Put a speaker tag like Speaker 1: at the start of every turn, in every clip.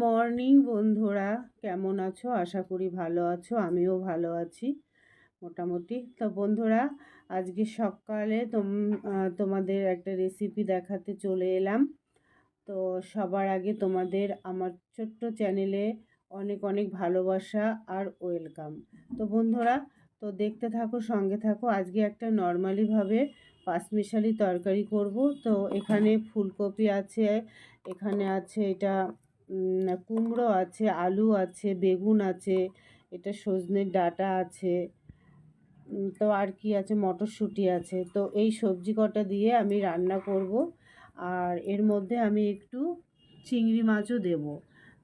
Speaker 1: Morning বন্ধুরা, কেমন আছো? আশা করি ভালো আছো, আমিও ভালো আছি, মোটামুটি। তো বন্ধুরা, আজকে সকালে তোম তোমাদের একটা রেসিপি দেখাতে চলে এলাম। তো সবার আগে তোমাদের আমার ছোট্ট চ্যানেলে অনেক অনেক ভালোবাসা আর ওয়েলকাম তো বন্ধুরা, তো দেখতে থাকো, সঙ্গে থাকো। আজকে একটা নর্মালিভাবে পাঁচমিশালি তরকারি করব। তো এখানে ফুলকপি আছে, এখানে আছে এটা কুমড়ো আছে, আলু আছে, বেগুন আছে, এটা সজনের ডাটা আছে তো আর কি আছে, মটরশুঁটি আছে। তো এই সবজি কটা দিয়ে আমি রান্না করব। আর এর মধ্যে আমি একটু চিংড়ি মাছও দেব।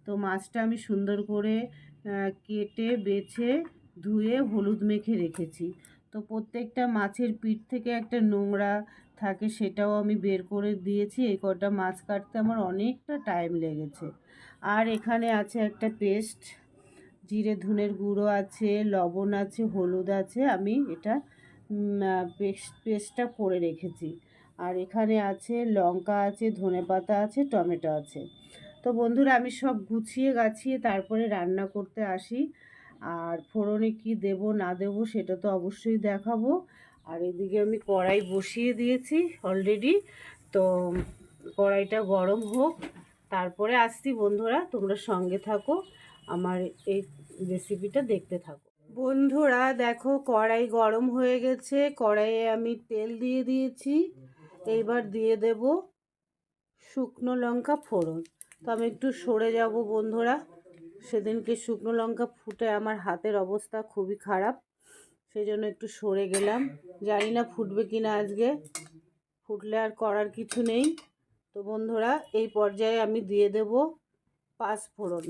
Speaker 1: তো মাছটা আমি সুন্দর করে কেটে, বেছে, ধুয়ে হলুদ মেখে রেখেছি। তো প্রত্যেকটা মাছের পিঠ থেকে একটা নোংরা থাকে সেটাও আমি বের করে দিয়েছি। এই কটা মাছ কাটতে আমার অনেকটা টাইম লেগেছে। আর এখানে আছে একটা পেস্ট জিরে ধুনের গুঁড়ো আছে, লবণ আছে, হলুদ আছে, আমি এটা পেস্ট পেস্টটা করে রেখেছি। আর এখানে আছে লঙ্কা আছে, ধনে পাতা আছে, টমেটো আছে। তো বন্ধুরা, আমি সব গুছিয়ে গাছিয়ে তারপরে রান্না করতে আসি। আর ফোড়নে কি দেব না দেব সেটা তো অবশ্যই দেখাবো। আর এদিকে আমি কড়াই বসিয়ে দিয়েছি অলরেডি তো কড়াইটা গরম হোক, তারপরে আসছি বন্ধুরা, তোমরা সঙ্গে থাকো, আমার এই রেসিপিটা দেখতে থাকো। বন্ধুরা, দেখো, কড়াই গরম হয়ে গেছে, কড়াইয়ে আমি তেল দিয়ে দিয়েছি। এইবার দিয়ে দেব শুকনো লঙ্কা ফোড়ন। তো আমি একটু সরে যাব বন্ধুরা। সেদিনকে শুকনো লঙ্কা ফুটে আমার হাতের অবস্থা খুবই খারাপ। সেই জন্য একটু সরে গেলাম। জানি না ফুটবে কি না আজকে। ফুটলে আর করার কিছু নেই। তো বন্ধুরা, এই পর্যায়ে আমি দিয়ে দেব পাঁচফোড়ন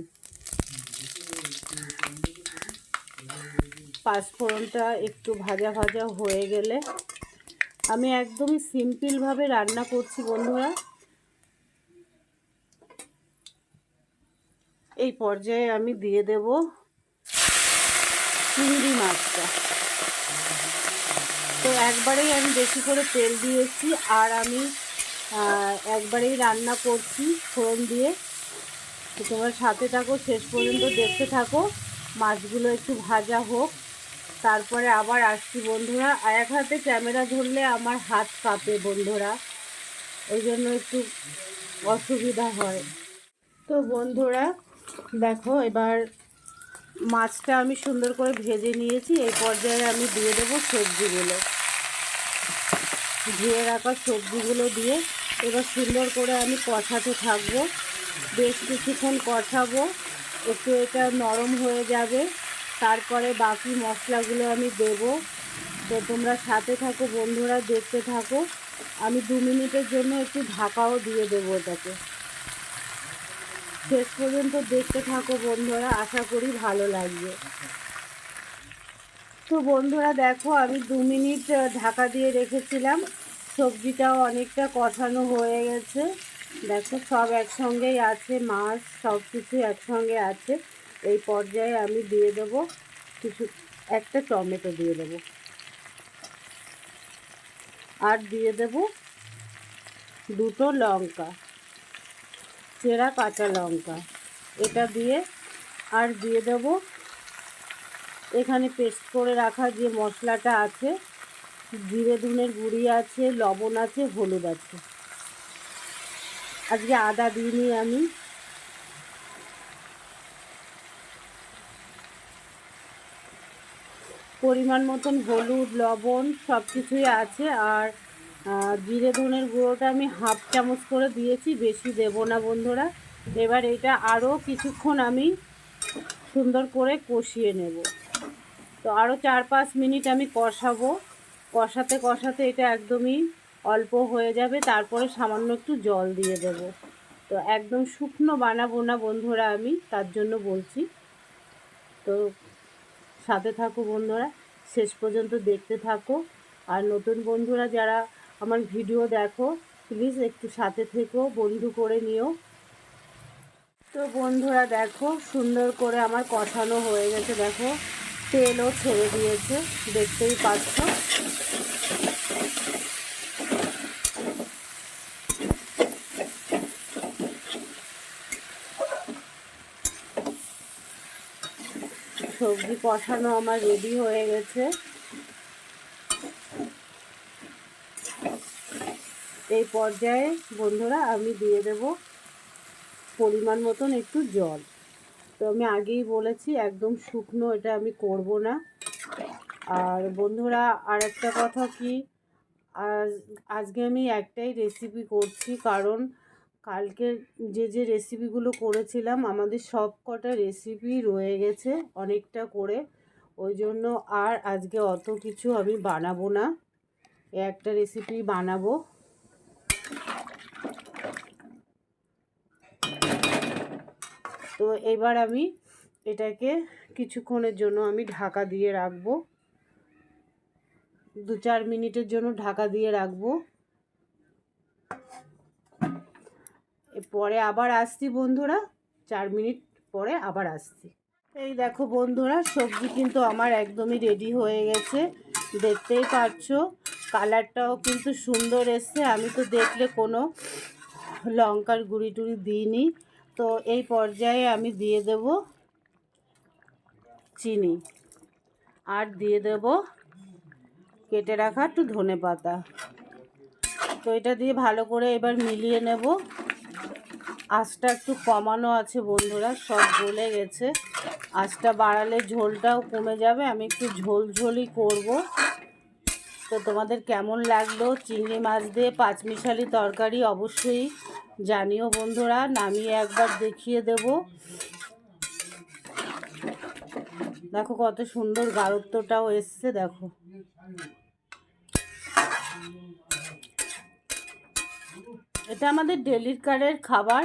Speaker 1: পাঁচফোড়নটা একটু ভাজা ভাজা হয়ে গেলে আমি একদমই সিম্পলভাবে রান্না করছি বন্ধুরা। এই পর্যায়ে আমি দিয়ে দেব চিংড়ি মাছটা। একবারেই আমি বেশি করে তেল দিয়েছি আর আমি একবারেই রান্না করছি ফোড়ন দিয়ে। তো তোমরা সাথে থাকো, শেষ পর্যন্ত দেখতে থাকো। মাছগুলো একটু ভাজা হোক, তারপরে আবার আসছি বন্ধুরা। আর এক হাতে ক্যামেরা ধরলে আমার হাত কাঁপে বন্ধুরা ওই জন্য একটু অসুবিধা হয়। তো বন্ধুরা, দেখো এবার মাছটা আমি সুন্দর করে ভেজে নিয়েছি। এই পর্যায়ে আমি দিয়ে দেবো সবজিগুলো। ধুয়ে রাখা সবজিগুলো দিয়ে এবার সুন্দর করে আমি কষাতে থাকব। বেশ কিছুক্ষণ কষাবো। একটু এটা নরম হয়ে যাবে। তারপরে বাকি মশলাগুলো আমি দেব। তো তোমরা সাথে থাকো, বন্ধুরা দেখতে থাকো। আমি দু মিনিটের জন্য একটু ঢাকাও দিয়ে দেবো ওটাকে শেষ পর্যন্ত দেখতে থাকো বন্ধুরা, আশা করি ভালো লাগবে। তো বন্ধুরা দেখো, আমি দু মিনিট ঢাকা দিয়ে রেখেছিলাম। সবজিটাও অনেকটা কষানো হয়ে গেছে। দেখো, সব একসঙ্গেই আছে, মাছ সব কিছু একসঙ্গে আছে। এই পর্যায়ে আমি দিয়ে দেব কিছু, একটা টমেটো দিয়ে দেব। আর দিয়ে দেব দুটো লঙ্কা, চেরা কাঁচা লঙ্কা। এটা দিয়ে আর দিয়ে দেব এখানে পেস্ট করে রাখা যে মশলাটা আছে, জিরে ধনের গুঁড়ি আছে, লবণ আছে, হলুদ আছে। আজকে আদা দিইনি আমি। পরিমাণ মতন হলুদ, লবণ সব কিছুই আছে আর জিরে ধনের গুঁড়োটা আমি হাফ চামচ করে দিয়েছি, বেশি দেব না বন্ধুরা। এবার এটা আরও কিছুক্ষণ আমি সুন্দর করে কষিয়ে নেব। তো আরও চার পাঁচ মিনিট আমি কষাবো। কষাতে কষাতে এটা একদমই অল্প হয়ে যাবে, তারপরে সামান্য একটু জল দিয়ে দেব। তো একদম শুকনো বানাবো না বন্ধুরা আমি, তার জন্য বলছি। তো সাথে থাকো বন্ধুরা, শেষ পর্যন্ত দেখতে থাকো। আর নতুন বন্ধুরা যারা আমার ভিডিও দেখো প্লিজ একটু সাথে থেকো, বন্ধু করে নিও। তো বন্ধুরা দেখো, সুন্দর করে আমার কষানো হয়ে গেছে, দেখো। তেলও ছেড়ে দিয়েছে, দেখতেই পাচ্ছ। সবজি কষানো আমার রেডি হয়ে গেছে। এই পর্যায়ে বন্ধুরা আমি দিয়ে দেব পরিমাণ মতন একটু জল। আমি আগেই বলেছি, একদম শুকনো এটা আমি করব না। আর বন্ধুরা আর একটা কথা কি? আজ, আজকে আমি একটাই রেসিপি করছি, কারণ কালকে যে যে রেসিপিগুলো করেছিলাম, আমাদের সব কটা রেসিপি রয়ে গেছে অনেকটা করে। ওই জন্য আর আজকে অত কিছু আমি বানাবো না। একটা রেসিপি বানাবো। তো এবার আমি এটাকে কিছুক্ষণের জন্য আমি ঢাকা দিয়ে রাখব। দু চার মিনিটের জন্য ঢাকা দিয়ে রাখব। পরে আবার আসছি বন্ধুরা, চার মিনিট পরে আবার আসছি। এই দেখো বন্ধুরা, সবজি কিন্তু আমার একদমই রেডি হয়ে গেছে। দেখতেই পাচ্ছ, কালারটাও কিন্তু সুন্দর এসছে। আমি তো দেখলে কোনো লঙ্কার গুঁড়ি টুড়ি দিইনি। তো এই পর্যায়ে আমি দিয়ে দেব চিনি। আর দিয়ে দেব কেটে রাখা একটু ধনে পাতা। তো এটা দিয়ে ভালো করে এবার মিলিয়ে নেব। আঁচটা একটু কমানো আছে বন্ধুরা, সব গলে গেছে। আঁচটা বাড়ালে ঝোলটাও কমে যাবে। আমি একটু ঝোল ঝোলই করব। তো তোমাদের কেমন লাগল? চিংড়ি মাছ দিয়ে পাঁচমিশালি তরকারি অবশ্যই জানিও বন্ধুরা, নামিয়ে একবার দেখিয়ে দেব। দেখো কত সুন্দর গারত্বটাও এসছে, দেখো। এটা আমাদের ডেলির কারের খাবার।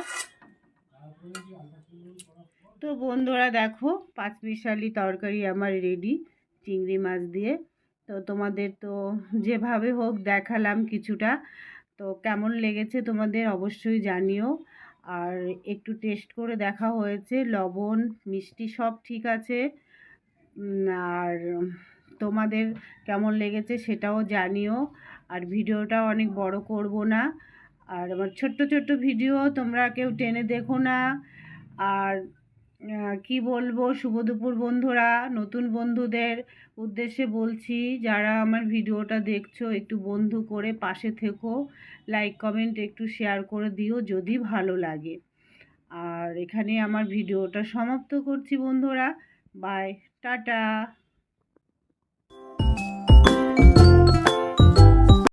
Speaker 1: তো বন্ধুরা দেখো পাঁচ মিশালি তরকারি আমার রেডি, চিংড়ি মাছ দিয়ে। তো তোমাদের তো যেভাবে হোক দেখালাম কিছুটা। তো কেমন লেগেছে তোমাদের অবশ্যই জানিও। আর একটু টেস্ট করে দেখা হয়েছে, লবণ, মিষ্টি সব ঠিক আছে। আর তোমাদের কেমন লেগেছে সেটাও জানিও। আর ভিডিওটা অনেক বড় করব না। আর আমার ছোট্ট ছোট্ট ভিডিও তোমরা কেউ টেনে দেখো না। আর কি বলব, শুভ দুপুর বন্ধুরা, নতুন বন্ধুদের উদ্দেশ্যে বলছি, যারা আমার ভিডিওটা দেখছ, একটু বন্ধু করে পাশে থেকো। লাইক কমেন্ট একটু শেয়ার করে দিও যদি ভালো লাগে। আর এখানে আমার ভিডিওটা সমাপ্ত করছি বন্ধুরা। Bye tata.